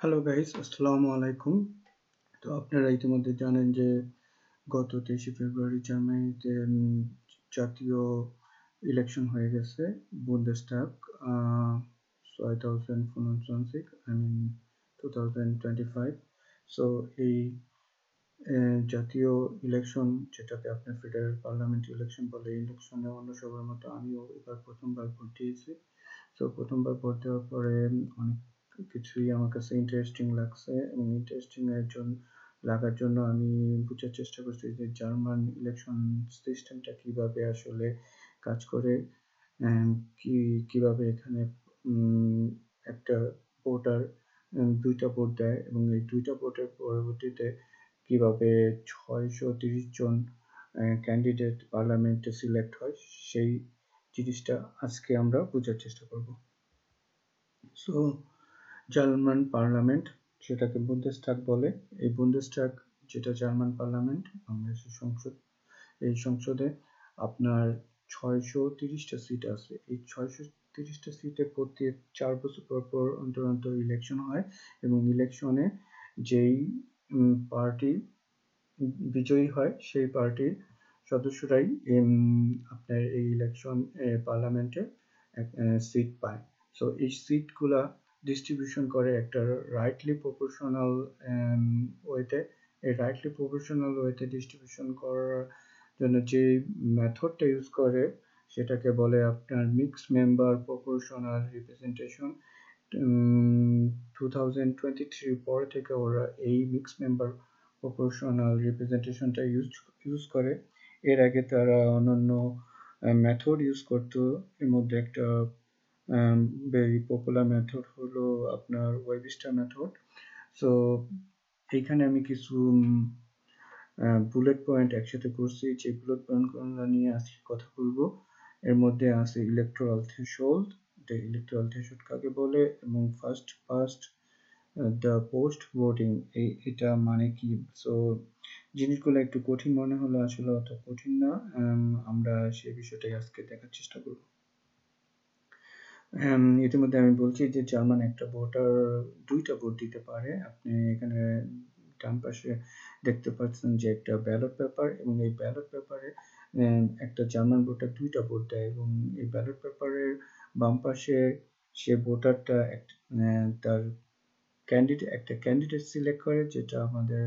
Hello guys আসসালামু আলাইকুম তো আপনারা ইতিমধ্যে জানেন যে গত তেইশে ফেব্রুয়ারি জার্মানিতে জাতীয় ইলেকশন হয়ে গেছে বুন্দেস্টাগ ছয় thousand ফোনচন্সিক I mean two twenty five so এই জাতীয় ইলেকশন যেটাকে আপনার ফেডারেল পার্লামেন্ট ইলেকশন বলে ইলেকশনে অন্য সবার মতো আমিও এবার প্রথমবার ভোট দিয়েছি। তো প্রথমবার ভোট দেওয়ার পরে অনেক কিছুই আমার কাছে ইন্টারেস্টিং লাগছে এবং ইন্টারেস্টিং এর জন্য লাগার জন্য আমি বোঝার চেষ্টা করছি যে জার্মান ইলেকশন সিস্টেমটা কীভাবে আসলে কাজ করে কি, কীভাবে এখানে একটা ভোটার দুইটা ভোট দেয় এবং এই দুইটা ভোটের পরবর্তীতে কীভাবে ছয়শো তিরিশ জন ক্যান্ডিডেট পার্লামেন্টে সিলেক্ট হয় সেই জিনিসটা আজকে আমরা বোঝার চেষ্টা করব। সো জার্মান পার্লামেন্ট সেটাকে বুন্দেস্টাগ বলে। এই বুন্দেস্টাগ, যেটা জার্মান পার্লামেন্ট, বাংলাদেশের সংসদ, এই সংসদে আপনার ছয়শো তিরিশটা সিট আছে। এই ছয়শো তিরিশটা সিটে প্রতি চার বছর পর পর অন্তর অন্তর ইলেকশন হয় এবং ইলেকশনে যেই পার্টি বিজয়ী হয়, সেই পার্টির সদস্যরাই আপনার এই ইলেকশন পার্লামেন্টে সিট পায়। সো এই সিটগুলা ডিস্ট্রিবিউশন করে একটা রাইটলি প্রপোর্শনাল ওয়েতে এই রাইটলি প্রপোর্শনাল ওয়েতে ডিস্ট্রিবিউশন করার জন্য যে মেথডটা ইউজ করে, সেটাকে বলে আপনার mix member proportional representation two thousand twenty থ্রির পর থেকে ওরা এই মিক্স মেম্বার প্রপোর্শনাল রিপ্রেজেন্টেশনটা ইউজ ইউজ করে। এর আগে তারা অন্যান্য মেথড ইউজ করতো। এর মধ্যে একটা ভেরি পপুলার মেথড হলো আপনার ওয়েবিস্টার মেথড সো এইখানে আমি কিছু বুলেট পয়েন্ট একসাথে করছি, যে বুলেট পয়েন্টগুলো নিয়ে আজকে কথা বলব। এর মধ্যে আছে ইলেকট্রাল থ্রেশোল্ড ইলেকট্রাল থ্রেশোল্ড কাকে বলে? এবং first first the post voting এটা মানে কি? সো জিনিসগুলো একটু কঠিন মনে হলো আসলে অত কঠিন না। আমরা সেই বিষয়টাই আজকে দেখার চেষ্টা করব। ইতিমধ্যে আমি বলছি যে জার্মান একটা ভোটার, দুইটা ভোট দিতে পারে। আপনি এখানে ডান পাশে দেখতে পাচ্ছেন যে একটা ব্যালট পেপার এবং এই ব্যালট পেপারে একটা জার্মান ভোটার দুইটা ভোট দেয় এবং এই ব্যালট পেপারের বাম পাশে সে ভোটারটা তার ক্যান্ডিডেট একটা ক্যান্ডিডেট সিলেক্ট করে যেটা আমাদের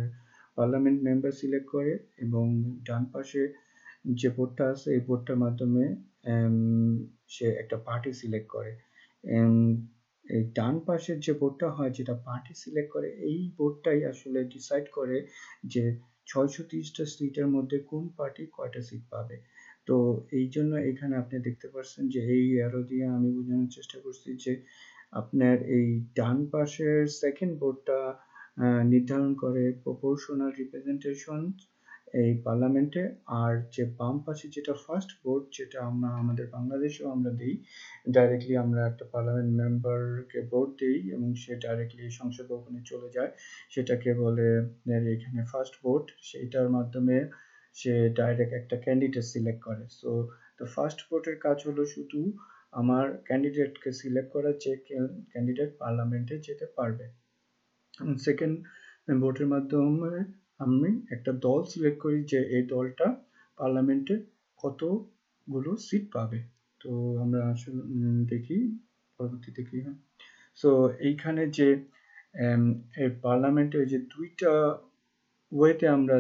পার্লামেন্ট মেম্বার সিলেক্ট করে এবং ডান পাশে যে ভোটটা আছে, এই ভোটটার মাধ্যমে সে একটা পার্টি সিলেক্ট করে। এই ডান পাশের যে বোর্ডটা হয়, যেটা পার্টি সিলেক্ট করে, এই বোর্ডটাই আসলে ডিসাইড করে যে ছয়শো তিরিশটা সিটের মধ্যে কোন পার্টি কয়টা সিট পাবে। তো এই জন্য এখানে আপনি দেখতে পাচ্ছেন যে, এই অ্যারো দিয়ে আমি বোঝানোর চেষ্টা করছি যে, আপনার এই ডান পাশের সেকেন্ড বোর্ডটা নির্ধারণ করে প্রপোর্শনাল রিপ্রেজেন্টেশন এই পার্লামেন্টে আর যে বাম পাশে যেটা ফার্স্ট ভোট যেটা আমরা আমাদের বাংলাদেশেও আমরা দিই ডাইরেক্টলি আমরা একটা পার্লামেন্ট মেম্বারকে ভোট দিই এবং সে ডাইরেক্টলি সংসদ ভবনে চলে যায়। সেটাকে বলে এখানে ফার্স্ট ভোট সেইটার মাধ্যমে সে ডাইরেক্ট একটা ক্যান্ডিডেট সিলেক্ট করে। সো তো ফার্স্ট ভোটের কাজ হলো শুধু আমার ক্যান্ডিডেটকে সিলেক্ট করা যে ক্যান্ডিডেট পার্লামেন্টে যেতে পারবে। সেকেন্ড ভোটের মাধ্যমে আমি একটা দল সিলেক্ট করি যে এই দলটা পার্লামেন্টে কতগুলো সিট পাবে। তো আমরা আসলে দেখি, পরবর্তীতে কি হয়। সো এইখানে যে পার্লামেন্টে যে দুইটা ওয়েতে আমরা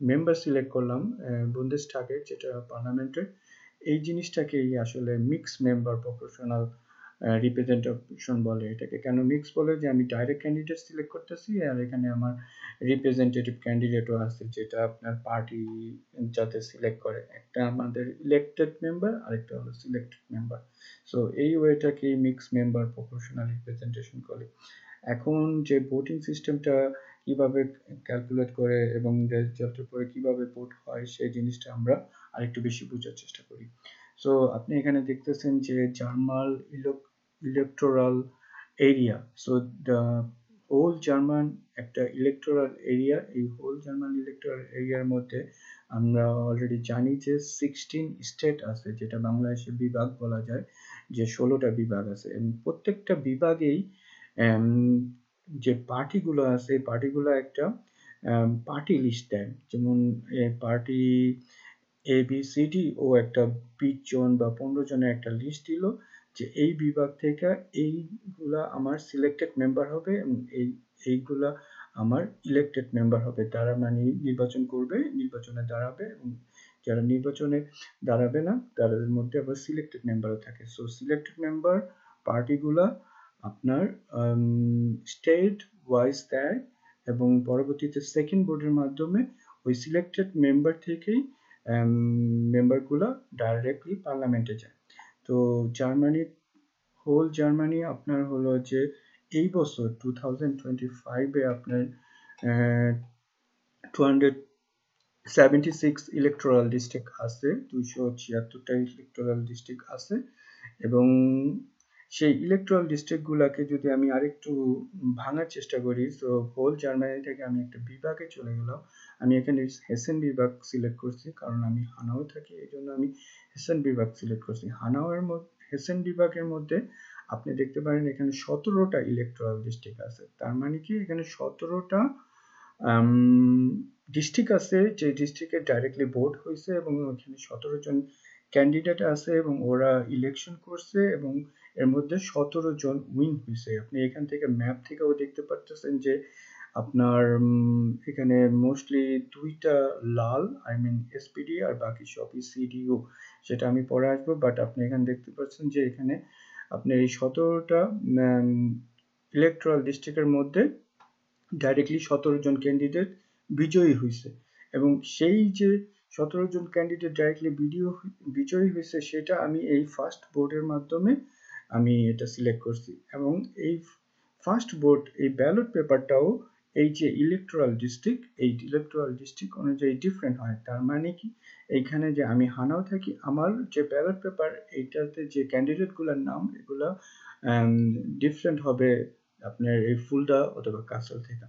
মেম্বার সিলেক্ট করলাম বুন্দেসটাগে যেটা পার্লামেন্টের এই জিনিসটাকেই আসলে মিক্স মেম্বার প্রফেশনাল রিপ্রেজেন্টেশন বলে এটাকে। কেন মিক্স বলে? যে আমি ডাইরেক্ট ক্যান্ডিডেট সিলেক্ট করতেছি আর এখানে আমার রিপ্রেজেন্টেটিভ ক্যান্ডিডেটও আছে যেটা আপনার পার্টি যাতে সিলেক্ট করে। একটা আমাদের ইলেক্টেড মেম্বার আরেকটা হলো সিলেক্টেড মেম্বার সো এই মিক্স মেম্বার প্রফেশনাল রিপ্রেজেন্টেশন করে এখন যে ভোটিং সিস্টেমটা কীভাবে ক্যালকুলেট করে এবং রেজাল্টের পরে কীভাবে ভোট হয়, সেই জিনিসটা আমরা আরেকটু বেশি বোঝার চেষ্টা করি। সো আপনি এখানে দেখতেছেন যে German electoral area so the whole German একটা ইলেকটোরাল এরিয়া এই হোল জার্মান ইলেকটোরাল এরিয়ার মধ্যে আমরা অলরেডি জানি যে সিক্সটিন স্টেট আছে, যেটা বাংলাদেশের বিভাগ বলা যায়, যে ষোলোটা বিভাগ আছে। প্রত্যেকটা বিভাগেই যে পার্টিগুলো আছে পার্টিগুলো একটা পার্টি লিস্ট দেয়। যেমন party A B C D ও একটা বিশ জন বা পনেরো জনের একটা লিস্ট দিল। যে এই বিভাগ থেকে এইগুলা আমার সিলেক্টেড মেম্বার হবে এবং এই, এইগুলা আমার ইলেক্টেড মেম্বার হবে। তারা মানে নির্বাচন করবে, নির্বাচনে দাঁড়াবে এবং যারা নির্বাচনে দাঁড়াবে না, তাদের মধ্যে আবার সিলেক্টেড মেম্বারও থাকে। সো সিলেক্টেড মেম্বার পার্টিগুলা আপনার স্টেট ওয়াইজ দেয় এবং পরবর্তীতে সেকেন্ড বোর্ডের মাধ্যমে ওই সিলেক্টেড মেম্বার থেকেই মেম্বারগুলো ডাইরেক্টলি পার্লামেন্টে যায়। তো জার্মানি হোল জার্মানি আপনার হলো যে এই বছর টু থাউজেন্ড টোয়েন্টি ফাইভে আপনার two hundred seventy six electoral district আছে, দুইশো ছিয়াত্তরটা ইলেকট্রাল ডিস্ট্রিক্ট আছে এবং সেই ইলেকট্রাল ডিস্ট্রিক্টগুলোকে যদি আমি আরেকটু ভাঙার চেষ্টা করি তো হোল জার্মানি থেকে আমি একটা বিভাগে চলে গেলাম। আমি এখানে হেসেন বিভাগ সিলেক্ট করছি, কারণ আমি হানাও থাকি এই জন্য আমি হেসেন বিভাগ সিলেক্ট করছি। হানাওয়ের মধ্যে হেসেন বিভাগের মধ্যে আপনি দেখতে পারেন এখানে সতেরোটা ইলেকট্রাল ডিস্ট্রিক্ট আছে। তার মানে কি? এখানে সতেরোটা ডিস্ট্রিক্ট আছে, যে ডিস্ট্রিক্টে ডাইরেক্টলি ভোট হয়েছে এবং ওখানে সতেরো জন ক্যান্ডিডেট আছে এবং ওরা ইলেকশন করছে এবং এর মধ্যে সতেরো জন উইন হয়েছে। আপনি এখান থেকে ম্যাপ থেকেও দেখতে পাচ্ছেন যে আপনার এখানে মোস্টলি দুইটা লাল আই মিন এসপিডি আর বাকি সবই সিডিও সেটা আমি পরে আসব। বাট আপনি এখানে দেখতে পাচ্ছেন যে এখানে আপনি এই সতেরোটা ইলেকট্রাল ডিস্ট্রিক্টের মধ্যে ডাইরেক্টলি সতেরো জন ক্যান্ডিডেট বিজয়ী হয়েছে। এবং সেই যে সতেরো জন ক্যান্ডিডেট ডাইরেক্টলি ভিডিও বিজয়ী হয়েছে, সেটা আমি এই ফার্স্ট বোর্ডের মাধ্যমে আমি এটা সিলেক্ট করছি। এবং এই ফার্স্ট বোর্ড এই ব্যালট পেপারটাও এই যে ইলেকট্রাল ডিস্ট্রিক্ট এই ইলেকট্রাল ডিস্ট্রিক্ট অনুযায়ী ডিফারেন্ট হয়। তার মানে কি? এইখানে যে আমি হানাও থাকি, আমার যে ব্যালট পেপার এইটাতে যে ক্যান্ডিডেটগুলোর নাম, এগুলো ডিফারেন্ট হবে আপনার এই ফুলদা অথবা কাসল থেকে।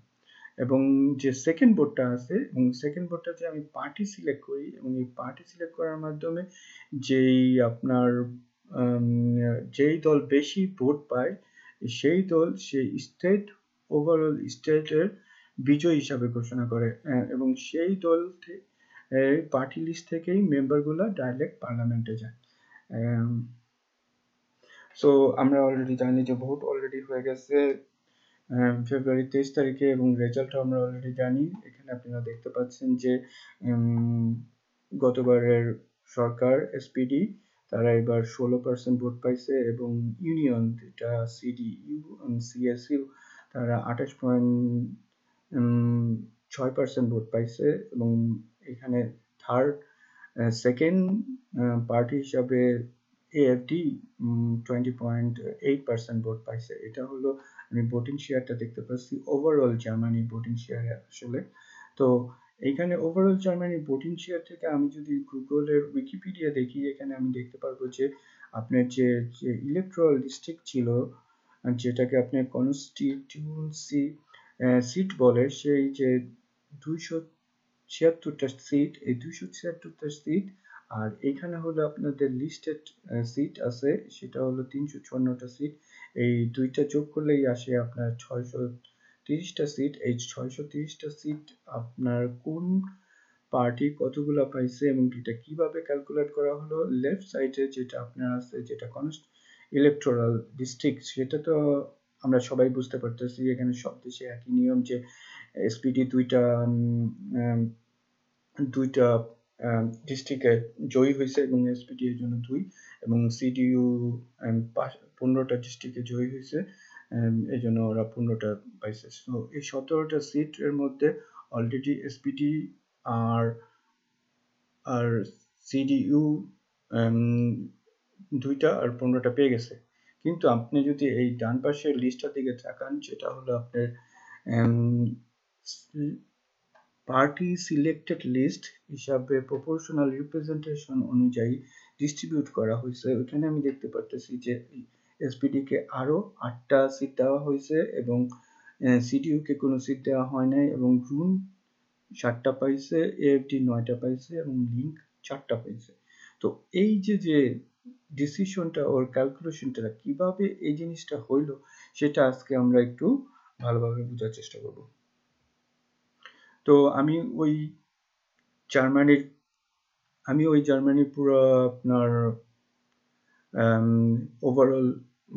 এবং যে সেকেন্ড বোর্ডটা আছে, এবং সেকেন্ড বোর্ডটা যে আমি পার্টি সিলেক্ট করি। এবং এই পার্টি সিলেক্ট করার মাধ্যমে যেই আপনার যেই দল বেশি ভোট পায়, সেই দল সেই স্টেট ওভারঅল স্টেটের বিজয় হিসাবে ঘোষণা করে। এবং সেই দল পার্টি লিস্ট থেকেই মেম্বারগুলো ডাইরেক্ট পার্লামেন্টে যায়। সো আমরা অলরেডি জানি যে ভোট অলরেডি হয়ে গেছে ফেব্রুয়ারি তেইশ তারিখে এবং রেজাল্টও আমরা অলরেডি জানি। এখানে আপনারা দেখতে পাচ্ছেন যে গতবারের সরকার এসপিডি তারা এবার ষোলো পার্সেন্ট ভোট পাইছে এবং ইউনিয়ন যেটা সিডি ইউ সিএসইউ, তারা আঠাশ পয়েন্ট ছয় পার্সেন্ট ভোট পাইছে এবং এখানে থার্ড সেকেন্ড পার্টি হিসাবে AfD twenty point eight percent vote পাইছে। এটা হলো আমি ভোটিং শেয়ারটা দেখতে পাচ্ছি। ওভারঅল জার্মানি ভোটিং শেয়ার আসলে। তো এইখানে ওভারঅল জার্মানির ভোটিং শেয়ার থেকে আমি যদি গুগলের উইকিপিডিয়া দেখি, এখানে আমি দেখতে পারব যে আপনার যে যে ইলেকট্রাল ডিস্ট্রিক্ট ছিল যেটাকে আপনার কনস্টিটিউন্সি সিট বলে, সেই যে দুইশো ছিয়াত্তরটা সিট এই দুইশো ছিয়াত্তরটা সিট আর এখানে হলো আপনাদের লিস্টেড সিট আছে, সেটা হলো তিনশো চুয়ান্নটা সিট এই দুইটা যোগ করলেই আসে আপনার ছয়শো তিরিশটা সিট এই ছয়শো তিরিশটা সিট আপনার কোন পার্টি কতগুলো পাইছে এবং এটা কীভাবে ক্যালকুলেট করা হলো? লেফট সাইডে যেটা আপনার আছে, যেটা কনস্ট ইলেকট্রাল ডিস্ট্রিক্ট সেটা তো আমরা সবাই বুঝতে পারতেছি। এখানে সব দেশে একই নিয়ম যে এসপিডি দুইটা দুইটা ডিস্ট্রিক্টে জয়ী হয়েছে এবং এসপিডি এর জন্য দুই এবং সিডিইউ পনেরোটা ডিস্ট্রিক্টে জয়ী হয়েছে। এই জন্য ওরা পনেরোটা পাইছে। তো এই সতেরোটা সিট এর মধ্যে অলরেডি এসপিডি আর আর সিডিইউ দুইটা আর পনেরোটা পেয়ে গেছে। কিন্তু আপনি যদি এই ডান পাশের লিস্টটার দিকে তাকান, যেটা হলো আপনার পার্টি সিলেক্টেড লিস্ট হিসাবে প্রপোর্শনাল রিপ্রেজেন্টেশন অনুযায়ী ডিস্ট্রিবিউট করা হয়েছে। ওখানে আমি দেখতে পারতেছি যে এসপিডি কে আরও আটটা সিট দেওয়া হয়েছে এবং সিডিইউ কে কোনো সিট দেওয়া হয় নাই এবং রুন সাতটা পাইছে এএফডি নয়টা পাইছে এবং লিঙ্ক চারটা পাইছে। তো এই যে যে ডিসিশনটা ওর ক্যালকুলেশনটা কীভাবে এই জিনিসটা হইল, সেটা আজকে আমরা একটু ভালোভাবে বোঝার চেষ্টা করব। তো আমি ওই জার্মানির, আমি ওই জার্মানির পুরো আপনার ওভারঅল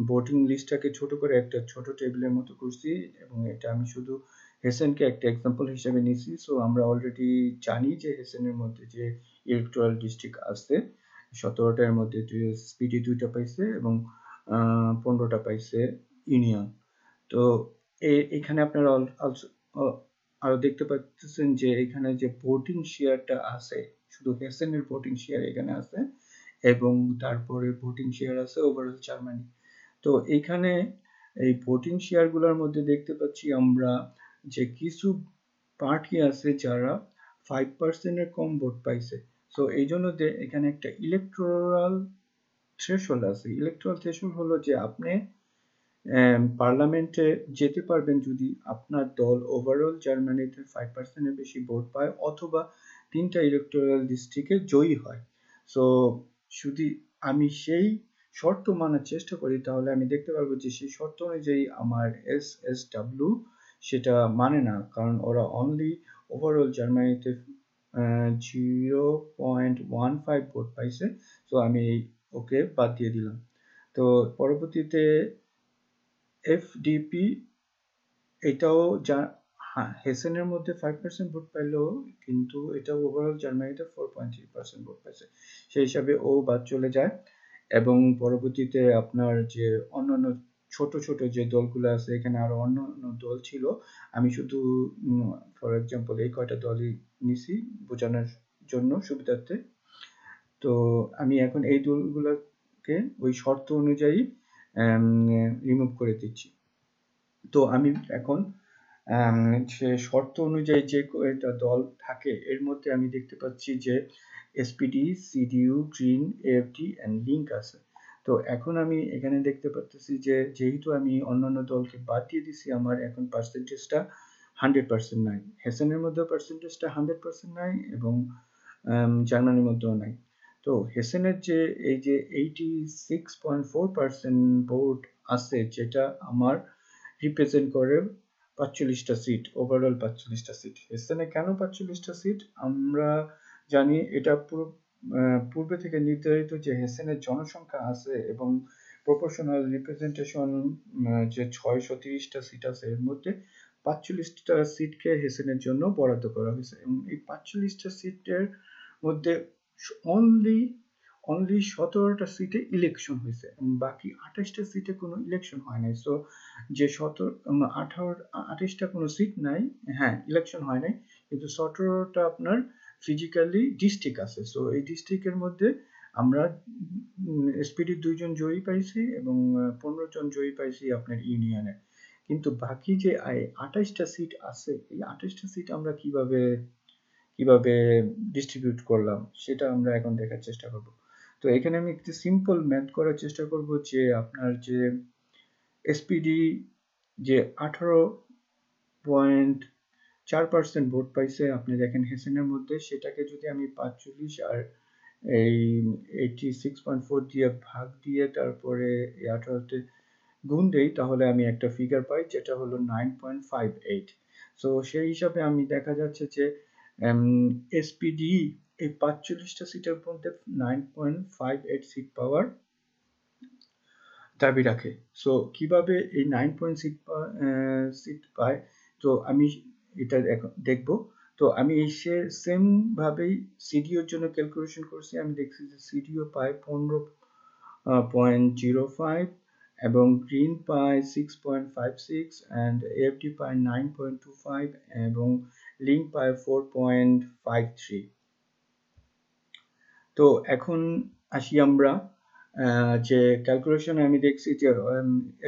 ভোটিং লিস্টটাকে ছোট করে একটা ছোট টেবিলের মতো করছি এবং এটা আমি শুধু হেসেনকে একটা এক্সাম্পল হিসেবে নিছি। সো আমরা অলরেডি জানি যে হেসেনের মধ্যে যে ইলেকট্রাল ডিস্ট্রিক্ট আছে, সতেরোটার মধ্যে স্পিডি দুইটা পাইছে এবং পনেরোটা পাইছে ইউনিয়ন তো এখানে আপনারা আরও দেখতে পাচ্ছেন যে এখানে যে ভোটিং শেয়ারটা আছে, শুধু হেসেনের ভোটিং শেয়ার এখানে আছে এবং তারপরে ভোটিং শেয়ার আছে ওভারঅল জার্মানি তো এখানে এই ভোটিং শেয়ারগুলোর মধ্যে দেখতে পাচ্ছি আমরা যে কিছু পার্টি আছে যারা ফাইভ পার্সেন্টের কম ভোট পাইছে। সো এই জন্য যে এখানে একটা ইলেকট্রাল থ্রেশহোল্ড আছে। ইলেকট্রাল থ্রেশহোল্ড হলো যে আপনি পার্লামেন্টে যেতে পারবেন যদি আপনার দল ওভারঅল জার্মানিতে ফাইভ পার্সেন্টের বেশি ভোট পায় অথবা তিনটা ইলেকট্রাল ডিস্ট্রিক্টে জয়ী হয়। সো যদি আমি সেই শর্ত মানার চেষ্টা করি, তাহলে আমি দেখতে পারব যে সেই শর্ত অনুযায়ী আমার এস এস ডাব্লিউ সেটা মানে না। কারণ ওরা অনলি ওভারঅল জার্মানিতে zero point one five vote পাইছে। তো আমি ওকে বাদ দিয়ে দিলাম। তো পরবর্তীতে এফডিপি এটাও যা হ্যাঁ হেসেনের মধ্যে ফাইভ পার্সেন্ট ভোট পাইলেও কিন্তু এটা ওভারঅল জার্মানিতে four point three percent vote পাইছে। সেই হিসাবে ও বাদ চলে যায়। এবং পরবর্তীতে আপনার যে অন্যান্য ছোট ছোট যে দলগুলো আছে, এখানে আরও অন্য অন্য দল ছিল, আমি শুধু ফর এক্সাম্পল এই কয়টা দলই নিছি বোঝানোর জন্য সুবিধার্থে। তো আমি এখন এই দলগুলোকে ওই শর্ত অনুযায়ী রিমুভ করে দিচ্ছি। তো আমি এখন সে শর্ত অনুযায়ী যে কয়টা দল থাকে, এর মধ্যে আমি দেখতে পাচ্ছি যে SPD CDU Green AfD and Linke আছে। তো এখন আমি এখানে দেখতে পাচ্ছি যে, যেহেতু আমি অন্যান্য দলকে বাদ দিয়ে দিছি, আমার এখন পার্সেন্টেজটা হান্ড্রেড পার্সেন্ট নাই। হেসেনের মধ্যেও পার্সেন্টেজটা হান্ড্রেড পার্সেন্ট নাই এবং জার্মানির মধ্যেও নাই। তো হেসেনের যে, এই যে eighty six point four percent vote আছে, যেটা আমার রিপ্রেজেন্ট করে পাঁচচল্লিশটা সিট ওভারঅল পাঁচচল্লিশটা সিট হেসেনে কেন পাঁচচল্লিশটা সিট আমরা জানি এটা পুরো পূর্বে থেকে নির্ধারিত যে হেসেনের জনসংখ্যা আছে এবং প্রপোর্শনাল রিপ্রেজেন্টেশন যে ছয়শো তিরিশটা সিট আছে, এর মধ্যে পাঁচচল্লিশটা সিটকে হেসেনের জন্য বরাদ্দ করা হয়েছে। এবং এই পাঁচচল্লিশটা সিটের মধ্যে অনলি অনলি সতেরোটা সিটে ইলেকশন হয়েছে বাকি আঠাশটা সিটে কোনো ইলেকশন হয় নাই। সো যে সতেরো আঠারো, আঠাশটা কোনো সিট নাই হ্যাঁ ইলেকশন হয় নাই, কিন্তু সতেরোটা আপনার ফিজিক্যালি ডিস্ট্রিক্ট আছে। সো এই ডিস্ট্রিক্টের মধ্যে আমরা এসপিডির দুইজন জয়ী পাইছি এবং পনেরো জন জয়ী পাইছি আপনার ইউনিয়নে কিন্তু বাকি যে আঠাশটা সিট আছে, এই আঠাশটা সিট আমরা কীভাবে কীভাবে ডিস্ট্রিবিউট করলাম, সেটা আমরা এখন দেখার চেষ্টা করব। তো এখানে আমি একটু সিম্পল ম্যাথ করার চেষ্টা করব যে আপনার যে এসপিডি যে আঠারো পয়েন্ট চার পার্সেন্ট ভোট পাইছে আপনি দেখেন হেসেনের মধ্যে। সেটাকে যদি আমি পাঁচচল্লিশ আর এই এইটি সিক্স পয়েন্ট ফোর দিয়ে ভাগ দিয়ে তারপরে আঠারোতে গুণ দেই, তাহলে আমি একটা ফিগার পাই যেটা হলো nine point five eight so সেই হিসাবে আমি দেখা যাচ্ছে যে এসপিডি এই পাঁচচল্লিশটা সিটের মধ্যে nine point five eight seat পাওয়ার দাবি রাখে। সো কীভাবে এই নাইন পয়েন্ট সিট সিট পায়? তো আমি এটা দেখব। তো আমি এসে সেম ভাবেই সিডিওর জন্য ক্যালকুলেশন করছি। আমি দেখছি যে সিডিও পায় পনেরো পয়েন্ট জিরো ফাইভ এবং গ্রিন পায় six point five six and FD পায় নাইন পয়েন্ট টু ফাইভ এবং লিঙ্ক পায় ফোর পয়েন্ট ফাইভ থ্রি তো এখন আসি আমরা যে ক্যালকুলেশন আমি দেখছি যে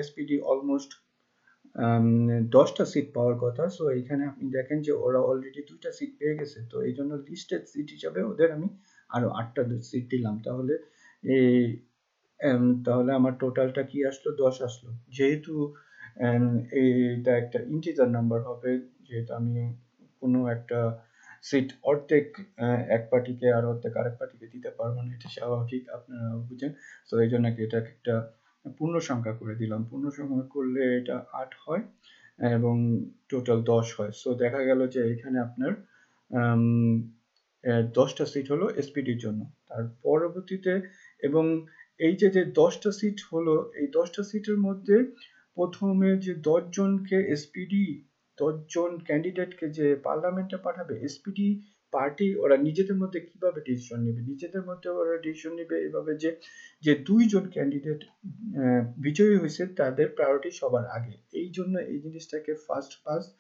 এসপিডি অলমোস্ট দশটা সিট পাওয়ার কথা। সো এখানে আপনি দেখেন যে ওরা অলরেডি দুইটা সিট পেয়ে গেছে। তো এই জন্য লিস্টেড সিট হিসাবে ওদের আমি আরও আটটা সিট দিলাম। তাহলে এই তাহলে আমার টোটালটা কি আসলো? দশ আসলো। যেহেতু এইটা একটা ইন্টিজার নাম্বার হবে, যেহেতু আমি কোনো একটা সিট অর্ধেক এক পার্টিকে আর অর্ধেক আরেক পার্টিকে দিতে পারব না, এটা স্বাভাবিক, আপনারা বুঝেন। তো এই জন্য এটা একটা পূর্ণ সংখ্যা করে দিলাম। পূর্ণ সংখ্যা করলে এটা আট হয় এবং টোটাল দশ হয়। সো দেখা গেল যে এখানে আপনার দশটা সিট হলো এসপিডির জন্য। তার পরবর্তীতে এবং এই যে যে দশটা সিট হলো, এই দশটা সিটের মধ্যে প্রথমে যে দশজনকে এসপিডি দশজন ক্যান্ডিডেটকে যে পার্লামেন্টে পাঠাবে এসপিডি পার্টি ওরা নিজেদের মধ্যে কীভাবে ডিসিশন নেবে? নিজেদের মধ্যে ওরা ডিসিশন নেবে এভাবে যে যে দুইজন ক্যান্ডিডেট বিজয়ী হয়েছে তাদের প্রায়োরিটি সবার আগে। এই জন্য এই জিনিসটাকে first first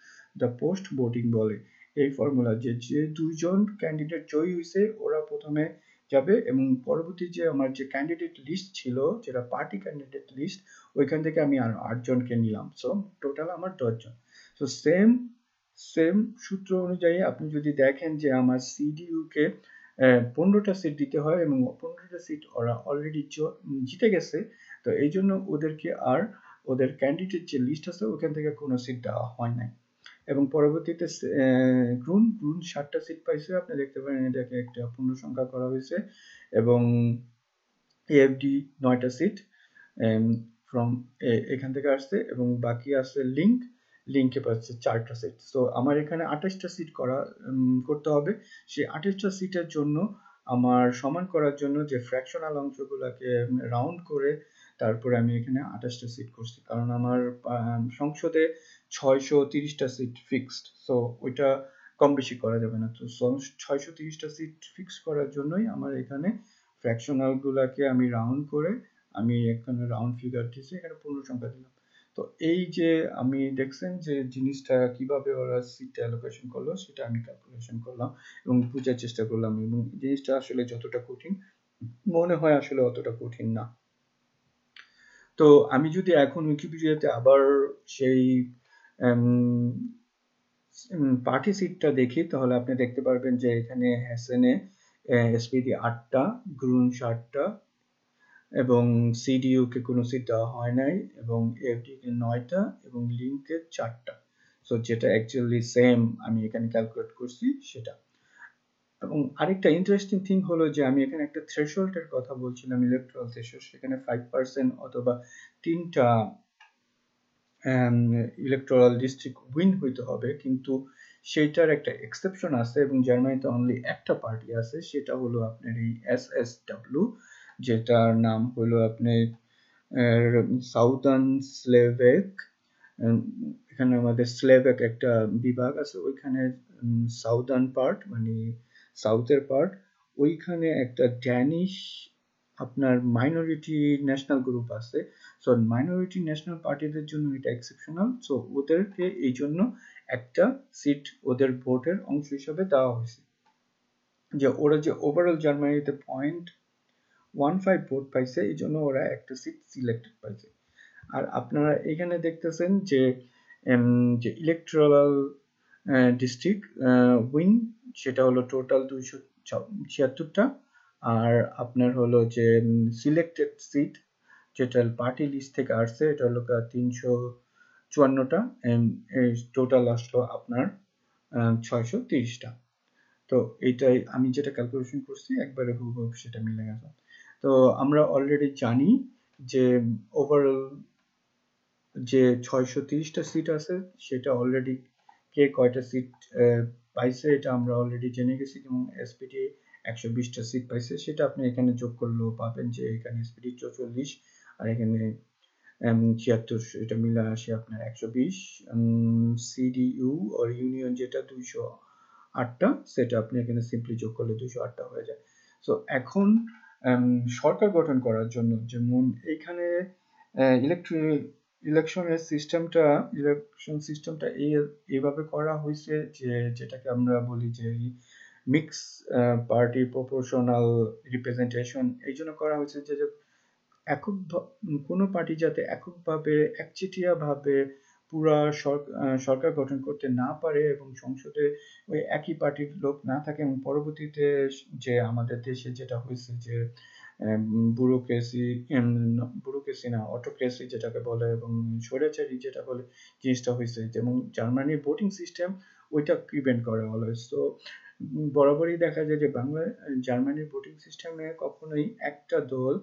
the post voting বলে। এই ফর্মুলা যে যে দুইজন ক্যান্ডিডেট জয়ী হয়েছে, ওরা প্রথমে যাবে এবং পরবর্তী যে আমার যে ক্যান্ডিডেট লিস্ট ছিল, যেটা পার্টি ক্যান্ডিডেট লিস্ট ওইখান থেকে আমি আর আটজনকে নিলাম। সো টোটাল আমার দশজন। সো সেম সেম সূত্র অনুযায়ী আপনি যদি দেখেন যে আমার সিডিইউকে পনেরোটা সিট দিতে হয় এবং পনেরোটা সিট ওরা অলরেডি জিতে গেছে। তো এই জন্য ওদেরকে আর ওদের ক্যান্ডিডেট যে লিস্ট আছে, ওখান থেকে কোনো সিট দেওয়া হয় নাই। এবং পরবর্তীতে গ্রুন গ্রুন ষাটটা সিট পাইছে। আপনি দেখতে পারেন এটাকে একটা পূর্ণ সংখ্যা করা হয়েছে। এবং এএফডি নয়টা সিট ফ্রম এখান থেকে আসছে। এবং বাকি আছে লিঙ্ক লিঙ্কে পাচ্ছে চারটা সিট তো আমার এখানে আঠাশটা সিট করা করতে হবে। সেই আঠাশটা সিটের জন্য আমার সমান করার জন্য যে ফ্র্যাকশনাল অংশগুলোকে রাউন্ড করে তারপরে আমি এখানে আঠাশটা সিট করছি। কারণ আমার সংসদে ছয়শো তিরিশটা সিট ফিক্সড সো ওইটা কম বেশি করা যাবে না। তো ছয়শো তিরিশটা সিট ফিক্স করার জন্যই আমার এখানে ফ্র্যাকশনালগুলোকে আমি রাউন্ড করে আমি এখানে রাউন্ড ফিগার দিয়েছি। এখানে পূর্ণ সংখ্যা দিলাম। তো এই যে আমি দেখছেন যে জিনিসটা কীভাবে ওরা সিট অ্যালোকেশন করল, সেটা আমি ক্যালকুলেশন করলাম এবং বোঝার চেষ্টা করলাম এবং জিনিসটা আসলে যতটা কঠিন, মনে হয় আসলে অতটা কঠিন না। তো আমি যদি এখন উইকিপিডিয়াতে আবার সেই পার্টি সিটটা দেখি, তাহলে আপনি দেখতে পারবেন যে এখানে হ্যাসেনে এসপিডি আটটা গ্রুন সাতটা এবং সিডিইউকে কোনো সিট দেওয়া হয় নাই এবং এফডিকে নয়টা এবং লিঙ্কে চারটা। সো যেটা অ্যাকচুয়ালি সেম আমি এখানে ক্যালকুলেট করছি সেটা। এবং আরেকটা ইন্টারেস্টিং থিং হলো যে আমি এখানে একটা থ্রেশহোল্ডের কথা বলছিলাম ইলেকট্রাল থ্রেশহোল্ড সেখানে ফাইভ পার্সেন্ট অথবা তিনটা ইলেকট্রাল ডিস্ট্রিক্ট উইন হইতে হবে। কিন্তু সেটার একটা এক্সেপশন আছে এবং জার্মানিতে অনলি একটা পার্টি আছে, সেটা হলো আপনার এই এস এস ডাব্লিউ যেটার নাম হলো আপনি সাউদার্ন স্লেভেক এখানে আমাদের স্লেভেক একটা বিভাগ আছে, ওইখানে সাউদার্ন পার্ট মানে সাউথের পার্ট ওইখানে একটা ড্যানিশ আপনার মাইনরিটি ন্যাশনাল গ্রুপ আছে। সো মাইনরিটি ন্যাশনাল পার্টিদের জন্য এটা এক্সেপশনাল সো ওদেরকে এই জন্য একটা সিট ওদের ভোটের অংশ হিসাবে দেওয়া হয়েছে। যে ওরা যে ওভারঅল জার্মানিতে পয়েন্ট ওয়ান ফাইভ ভোট পাইছে এই জন্য ওরা একটা সিট সিলেক্টেড পাইছে। আর আপনারা এখানে দেখতেছেন যে যে ইলেকট্রাল ডিস্ট্রিক্ট উইন সেটা হলো টোটাল দুইশো ছিয়াত্তরটা। আর আপনার হলো যে সিলেক্টেড সিট যেটা পার্টি লিস্ট থেকে আসছে, এটা হলো তিনশো চুয়ান্নটা টোটাল আসলো আপনার ছয়শো তিরিশটা। তো এইটাই আমি যেটা ক্যালকুলেশন করছি, একবারে হুবহু সেটা মিলে গেছে। তো আমরা অলরেডি জানি যে ওভারঅল যে ছয়শো তিরিশটা সিট আছে, সেটা অলরেডি কে কয়টা সিট পাইছে এটা আমরা অলরেডি জেনে গেছি এবং এসপিটি একশো বিশটা সিট পাইছে। সেটা আপনি এখানে যোগ করলেও পাবেন যে এখানে এসপিটি চৌচল্লিশ আর এখানে ছিয়াত্তর, এটা মিলে আসে আপনার একশো বিশ। সিডিইউ আর ইউনিয়ন যেটা দুইশো আটটা, সেটা আপনি এখানে সিম্পলি যোগ করলে দুইশো আটটা হয়ে যায়। সো এখন সরকার গঠন করার জন্য যেমন ইলেকট্রিক ইলেকশনের সিস্টেমটা ইলেকশন সিস্টেমটা এই এইভাবে করা হয়েছে যে যেটাকে আমরা বলি যে মিক্স পার্টি প্রপোর্শনাল রিপ্রেজেন্টেশন এই জন্য করা হয়েছে যে একক কোনো পার্টি যাতে এককভাবে, একচেটিয়াভাবে পুরা সরকার গঠন করতে না পারে এবং সংসদে ওই একই পার্টির লোক না থাকে এবং পরবর্তীতে যে আমাদের দেশে যেটা হয়েছে যে ব্যুরোক্রেসি ব্যুরোক্রেসি না, অটোক্রেসি যেটাকে বলে এবং স্বৈরাচারী যেটা বলে জিনিসটা হয়েছে যেমন জার্মানির ভোটিং সিস্টেম, ওইটা প্রিভেন্ট করা হলো তো বরাবরই দেখা যায় যে বাংলা, জার্মানির ভোটিং সিস্টেমে কখনোই একটা দল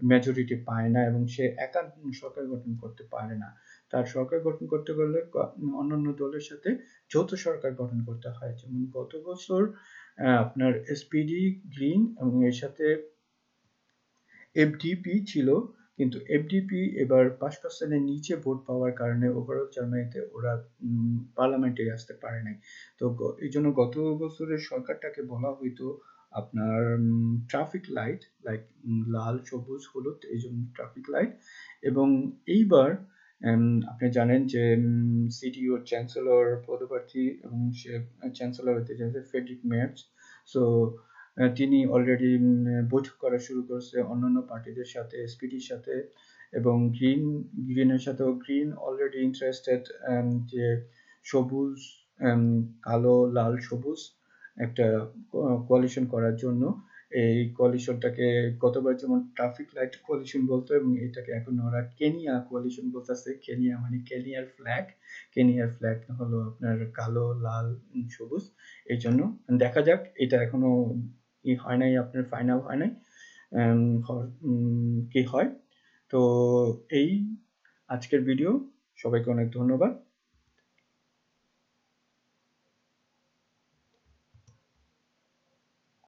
মেজরিটি পায় না এবং সে একা সরকার গঠন করতে পারে না। তার সরকার গঠন করতে গেলে অন্যান্য দলের সাথে যৌথ সরকার গঠন করতে হয়। যেমন গত বছর আপনার এসপিডি গ্রিন এবং এর সাথে এফডিপি ছিল। কিন্তু এফডিপি এবার পাঁচ পার্সেন্টের নিচে ভোট পাওয়ার কারণে ওভারঅল জার্মানিতে ওরা পার্লামেন্টে আসতে পারে নাই। তো এই জন্য গত বছরের সরকারটাকে বলা হইতো আপনার ট্রাফিক লাইট লাইক লাল, সবুজ, হলুদ, এই জন্য ট্রাফিক লাইট এবং এইবার আপনি জানেন যে সিটিও চ্যান্সেলর পদপ্রার্থী এবং সে চ্যান্সেলর হতে চাইছে ফেডরিক মেয়ার্স সো তিনি অলরেডি বৈঠক করা শুরু করেছে অন্যান্য পার্টিদের সাথে এসপিডির সাথে এবং গ্রিন গ্রিনের সাথেও গ্রিন অলরেডি ইন্টারেস্টেড যে সবুজ কালো, লাল, সবুজ একটা কোয়ালিশন করার জন্য। এই কোয়ালিশনটাকে গতবার যেমন ট্রাফিক লাইট কোয়ালিশন বলতো এবং এটাকে এখন ওরা কেনিয়া কোয়ালিশন বলতেছে কেনিয়া মানে কেনিয়ার ফ্ল্যাগ কেনিয়ার ফ্ল্যাগ হলো আপনার কালো, লাল, সবুজ এই জন্য দেখা যাক, এটা এখনও ই হয় নাই, আপনার ফাইনাল হয় নাই কি হয়। তো এই আজকের ভিডিও সবাইকে অনেক ধন্যবাদ।